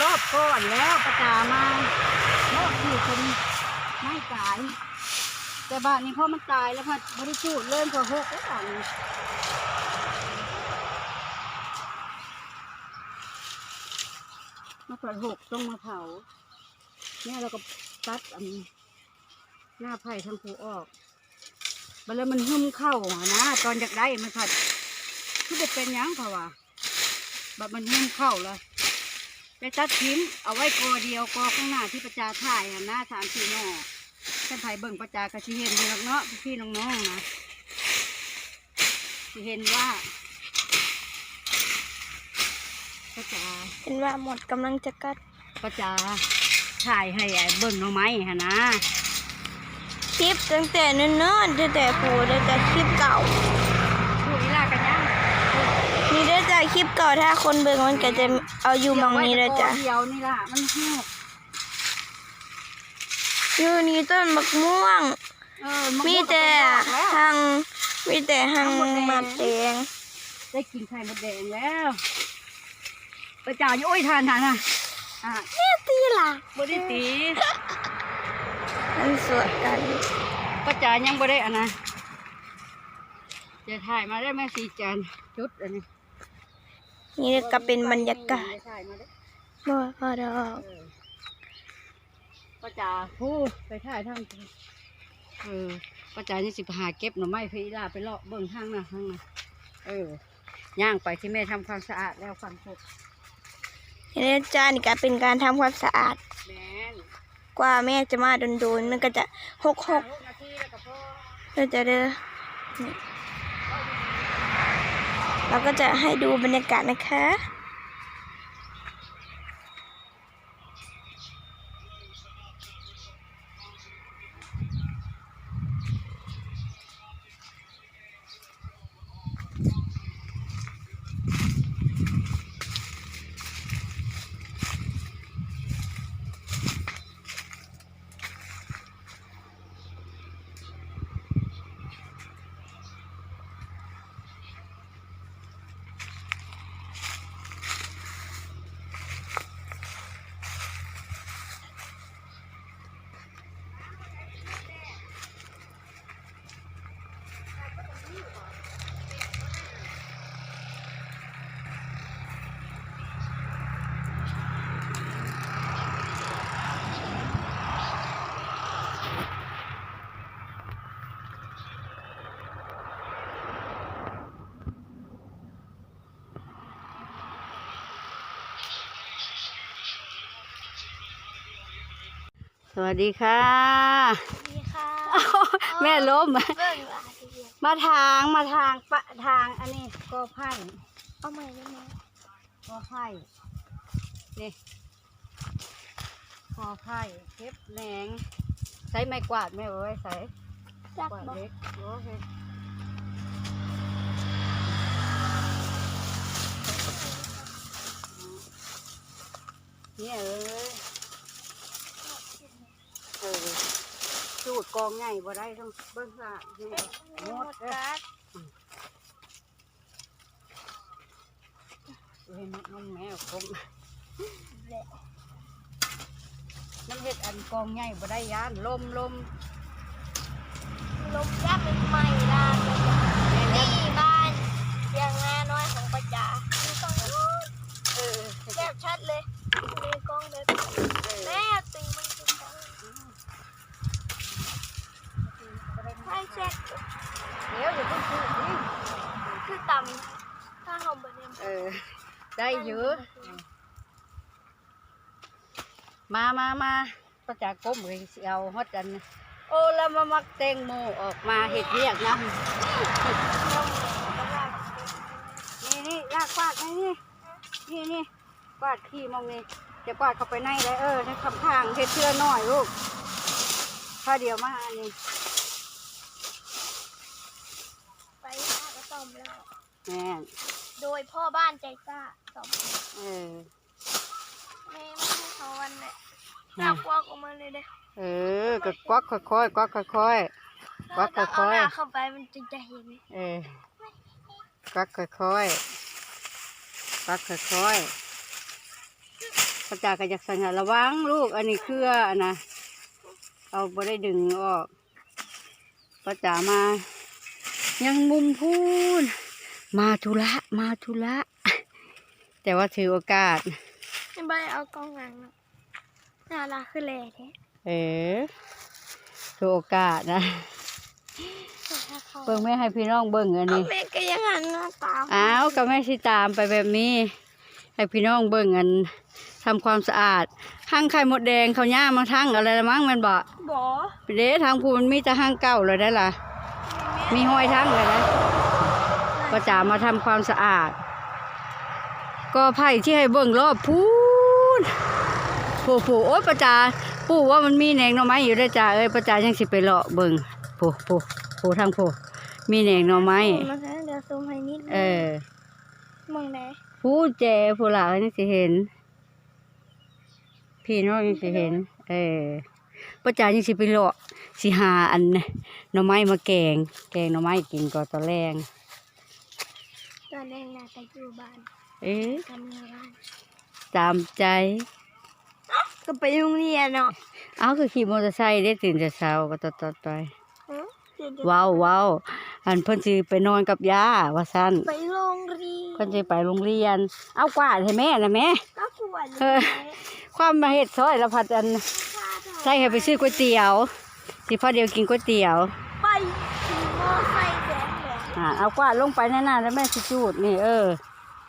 รอบก่อนแล้วประจามารอบที่คนไม่ตาย แต่บ้านนี้พ่อมันตายแล้วพัดบริจูดเริ่มพอหกแล้วบ้านนี้มาผัดหกต้องมาเผาเนี่ยเราก็ตัดอันหน้าไผ่ทั้งผูออกบัดแล้วมันหึ่มเข้านะ ตอนอยากได้มันผัดคือเป็นยังเพราะว่าบัดมันหึ่มเข้าเลย ไปตัดทิ้งเอาไว้กอเดียวกอข้างหน้าที่ประจาถ่ายหันหน้าสามสี่หน่อท่านไผ่เบิ่งประจากระชิเห็นอยู่หรอกเนาะพี่ๆน้องๆนะสิเห็นว่าประจาเห็นว่าหมดกำลังจะกัดประจาถ่ายให้ไอ้เบิ่งหน่อไม้ฮะนะคลิปตั้งแต่เนิ่นๆตั้งแต่โผล่ตั้งแต่คลิปเก่า พูดอีลากันยัง นี่ได้จากค ลิปเก่าถ้าคนเบิ่งมันก็จะเอาอยู่หมองนี้เลยจ้ะเดียวนี่ล่ะมันหิวอยู่นี่ต้นมะม่วงเออมันมีแต่ก็เป็นดอกแล้วหังมีแต่หังมัดแดงได้กินไข่มดแดงแล้วประจาอยู่โอ้ยทานทานอะอะเนี่ยตีล่ะบ่ได้ตีมันสวยกันประจายังบ่ได้อันนะจะถ่ายมาได้แม่สีจันทร์จุดอันนี้ นี่ก็เป็นบรรยากาศถ่ายมาได้บ่พอดอกเออประจาพูดไปถ่ายทางเออประจานี่สิไปหาเก็บหน่อไม้พี่ลาไปเลาะเบิ่งทางน่ะทางน่ะเออย่างไปที่แม่ทำความสะอาดแล้วฟังพกนี่ได้จ้านี่ก็เป็นการทำความสะอาดแม่นกว่าแม่จะมาโดนๆมันก็จะหกหกหกนาทีแล้วก็พอเราจะเด้อนี่ เราก็จะให้ดูบรรยากาศนะคะ วัสดีค่ะดีค่ะแม่ล้ม เบิ่งว่าทีเดียวมาทางมาทางปะทางอันนี้กอไผ่เอาใหม่ได้ไหมกอไผ่นี่กอไผ่เก็บแหนงใช้ไม้กวาดแม่เอาไว้ใส่จักกวาดบอกเล็กโอเคเนี่ยเอ้ยเออ สูดกองใหญ่บ่ได้ต้องเบิ้งละนี่หมดเด้อกัดเห็นนมแมวคงน้ำเห็ดอันกองใหญ่บ่ได้ยานลมลมลมยับเป็นใหม่ล่ะนี่บ้านเสียงแม่น้อยของประจาอยู่ตรงนู้นเออแทบชัดเลยมีกล้องเลยแม่ตีมันคือของใช่เช็คเดี๋ยวอย่าเพิ่งพูดดิคือต่ำถ้าหอมแบบนี้เออ ได้เยอะ มามามาประจากก้มเลยสิเอาฮอดกันนะโอ้แล้วมามักแตงโมออกมาเห็ดเรียกนะนี่นี่ลากกวาดนี่นี่นี่นี่กวาดขี้มองนี่จะกวาดเข้าไปในเลยเออในคำทางเห็ดเชื่อหน่อยลูกถ้าเดียวมาอันนี้ ไปหาก็ต้ มแล้วแม่นโดยพ่อบ้านใจกล้าต้มเออ แม่ไม่ให้เขาวันเลยจับกวักออกมาเลยเด้เออก็กวักค่อยๆกวักค่อย วัดค่อยๆเอาหน้าเข้าไปมันจะจะเห็นๆเออกวักค่อยๆกวักค่อยๆป้าจ๋าก็อยากสั่งให้ระวังลูก อันนี้เครืออันนะเอาบ่ได้ดึงออกป้าจ๋ามา ยังมุมพูน มาธุระมาธุระ แต่ว่าถือโอกาสไม่ไปเอากล้องหลังเนาะน่ารักคือแหล่แท้เออถือโอกาสนะ เบิ่งไม่ให้พี่น้องเบิ่งอันเอานี้แม่ก็ยังหันหน้าตามอ้าวก็ไม่สิตามไปแบบนี้ ให้พี่น้องเบิ่งอันทำความสะอาดห้างไข่มดแดงเขาย่ามาทั้งอะไรละมั้งแมันบ่บอเด้ทางพูมันมีแต่ห้างเก่าเลยได้ล่ะ มีห้อยทั้งเลยนะก็จะมาทำความสะอาด ก็ไผ่ที่ให้เบิ่งรอบพูนผู้ผู้โอ๊ยประจาปู่ว่ามันมีแหนงหน่อไม้อยู่ด้วยจ้าเอ้ยประจายังสิไปเลาะเบิ่งผู้ผู้ผู้ทางผู้มีแหนงหน่อไม้มาซะเดี๋ยวซูมให้นิดนึงเออมองได้ผู้แจผู้หลานยังสิเห็น พี่น้องยังสิเห็น เออ ประจายังสิไปเลาะสิหาอันหน่อไม้มาแกง แกงหน่อไม้กินก่อนตอนแรงตอนแรกน่าจะอยู่บ้านเอ๊ะทำงานบ้านตามใจ ก็ไปโรงเรียนเนาะเอาคือขี่มอเตอร์ไซค์ได้ตื่นแต่เช้าก็ตอดตอดไปฮะเดี๋ยวว้าวว้าวอันเพิ่นสิไปนอนกับย่าว่าซั่นไปโรงเรียนเพิ่นสิไปโรงเรียน เอากวาดให้แม่นะแม่ก็ปวดเออความมาเฮ็ดซอยละพัดอัน ใส่ให้ไปซื้อก๋วยเตี๋ยวสิพอเดียวกินก๋วยเตี๋ยวไปขี่มอไซค์แดงแดงอ่าเอากวาดลงไปแน่นๆแล้วแม่สิจูดนี่ เออ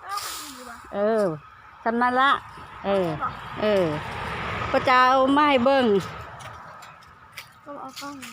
เอาดีวะเออสำนั้นละ เออ เออประจาเอามาให้เบิ่งก็เอากล้องมา